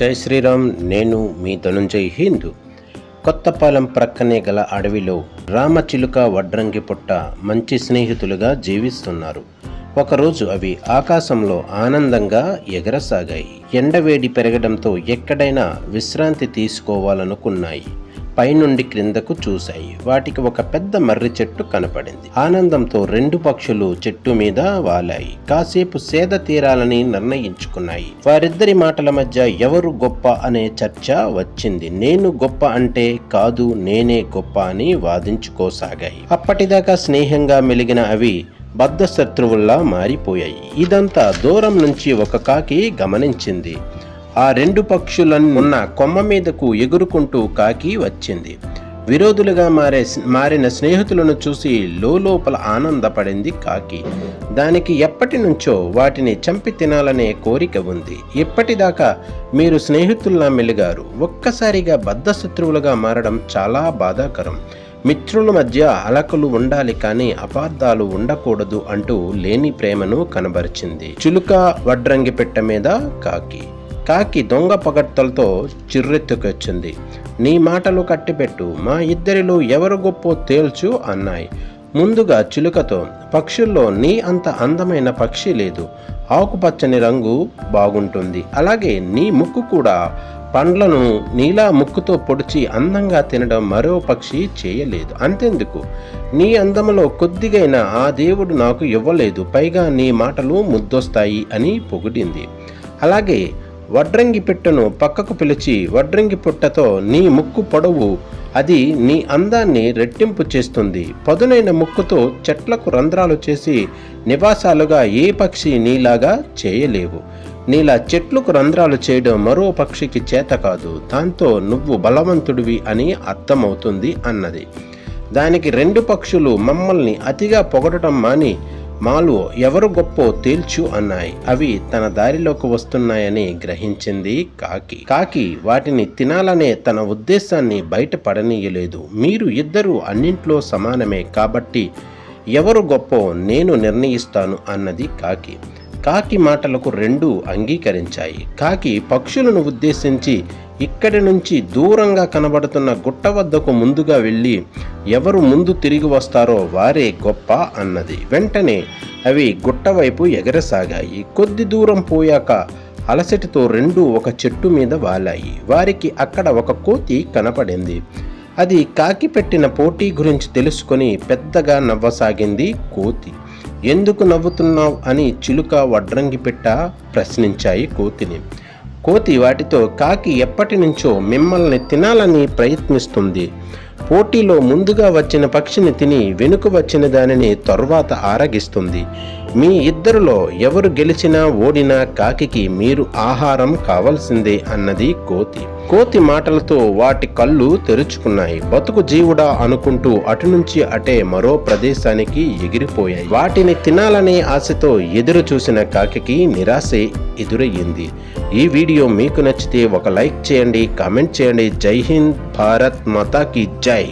జై శ్రీరామ్ నేను మీ ధనుంజయ్ హిందూ. కొత్తపాలెం ప్రక్కనే గల అడవిలో రామచిలుక వడ్రంగి పుట్ట మంచి స్నేహితులుగా జీవిస్తున్నారు. ఒకరోజు అవి ఆకాశంలో ఆనందంగా ఎగరసాగాయి. ఎండవేడి పెరగడంతో ఎక్కడైనా విశ్రాంతి తీసుకోవాలనుకున్నాయి. పైనుండి క్రిందకు చూశాయి. వాటికి ఒక పెద్ద మర్రి చెట్టు కనపడింది. ఆనందంతో రెండు పక్షులు చెట్టు మీద వాలాయి. కాసేపు సేద తీరాలని నిర్ణయించుకున్నాయి. వారిద్దరి మాటల మధ్య ఎవరు గొప్ప అనే చర్చ వచ్చింది. నేను గొప్ప అంటే కాదు నేనే గొప్ప అని వాదించుకోసాగాయి. అప్పటిదాకా స్నేహంగా మెలిగిన అవి బద్ధ శత్రువుల్లా మారిపోయాయి. ఇదంతా దూరం నుంచి ఒక కాకి గమనించింది. ఆ రెండు పక్షులను ఉన్న కొమ్మ మీదకు ఎగురుకుంటూ కాకి వచ్చింది. విరోధులుగా మారే మారిన స్నేహితులను చూసి లోపల ఆనందపడింది కాకి. దానికి ఎప్పటి నుంచో వాటిని చంపి తినాలనే కోరిక ఉంది. ఇప్పటిదాకా మీరు స్నేహితుల్లా మెలిగారు. ఒక్కసారిగా బద్ధశత్రువులుగా మారడం చాలా బాధాకరం. మిత్రుల మధ్య అలకలు ఉండాలి కానీ అపార్థాలు ఉండకూడదు అంటూ లేని ప్రేమను కనబరిచింది. చులుక వడ్రంగి పెట్ట మీద కాకి. కాకి దొంగ పగడ్తలతో చిర్రెత్తుకొచ్చింది. నీ మాటలు కట్టిపెట్టు మా ఇద్దరిలో ఎవరు గొప్పో తేల్చు అన్నాయి. ముందుగా చిలుకతో పక్షుల్లో నీ అంత అందమైన పక్షి లేదు. ఆకుపచ్చని రంగు బాగుంటుంది. అలాగే నీ ముక్కు కూడా పండ్లను నీలా ముక్కుతో పొడిచి అందంగా తినడం మరో పక్షి చేయలేదు. అంతెందుకు? నీ అందములో కొద్దిగైనా ఆ దేవుడు నాకు ఇవ్వలేదు. పైగా నీ మాటలు ముద్దొస్తాయి అని పొగిడింది. అలాగే వడ్రంగి పిట్టను పక్కకు పిలిచి వడ్రంగి పుట్టతో నీ ముక్కు పొడవు అది నీ అందాన్ని రెట్టింపు చేస్తుంది. పదునైన ముక్కుతో చెట్లకు రంధ్రాలు చేసి నివాసాలుగా ఏ పక్షి నీలాగా చేయలేవు. నీలా చెట్లకు రంధ్రాలు చేయడం మరో పక్షికి చేత కాదు. దాంతో నువ్వు బలవంతుడివి అని అర్థమవుతుంది అన్నది. దానికి రెండు పక్షులు మమ్మల్ని అతిగా పొగడటం మాని మాలు ఎవరు గొప్పో తేల్చు అన్నాయి. అవి తన దారిలోకి వస్తున్నాయని గ్రహించింది కాకి. కాకి వాటిని తినాలనే తన ఉద్దేశాన్ని బయటపడనీయలేదు. మీరు ఇద్దరు అన్నింట్లో సమానమే కాబట్టి ఎవరు గొప్పో నేను నిర్ణయిస్తాను అన్నది కాకి. కాకి మాటలకు రెండు అంగీకరించాయి. కాకి పక్షులను ఉద్దేశించి ఇక్కడి నుంచి దూరంగా కనబడుతున్న గుట్ట వద్దకు ముందుగా వెళ్ళి ఎవరు ముందు తిరిగి వస్తారో వారే గొప్ప అన్నది. వెంటనే అవి గుట్ట వైపు ఎగరసాగాయి. కొద్ది దూరం పోయాక అలసటితో రెండు ఒక చెట్టు మీద వాలాయి. వారికి అక్కడ ఒక కోతి కనపడింది. అది కాకి పెట్టిన పోటీ గురించి తెలుసుకొని పెద్దగా నవ్వసాగింది కోతి. ఎందుకు నవ్వుతున్నావు? అని చిలుక వడ్రంగి పెట్ట ప్రశ్నించాయి కోతిని. కోతి వాటితో కాకి ఎప్పటి నుంచో మిమ్మల్ని తినాలని ప్రయత్నిస్తుంది. పోటీలో ముందుగా వచ్చిన పక్షిని తిని వెనుక వచ్చిన దానిని తరువాత ఆరగిస్తుంది. మీ ఇద్దరిలో ఎవరు గెలిచినా ఓడినా కాకికి మీరు ఆహారం కావలసిందే అన్నది కోతి. కోతి మాటలతో వాటి కళ్ళు తెరుచుకున్నాయి. బతుకు జీవుడా అనుకుంటూ అటు నుంచి అటే మరో ప్రదేశానికి ఎగిరిపోయాయి. వాటిని తినాలనే ఆశతో ఎదురు చూసిన కాకి నిరాశ ఎదురయ్యింది. ఈ వీడియో మీకు నచ్చితే ఒక లైక్ చేయండి కామెంట్ చేయండి. జై హింద్ భారత్ మాతాకి జై.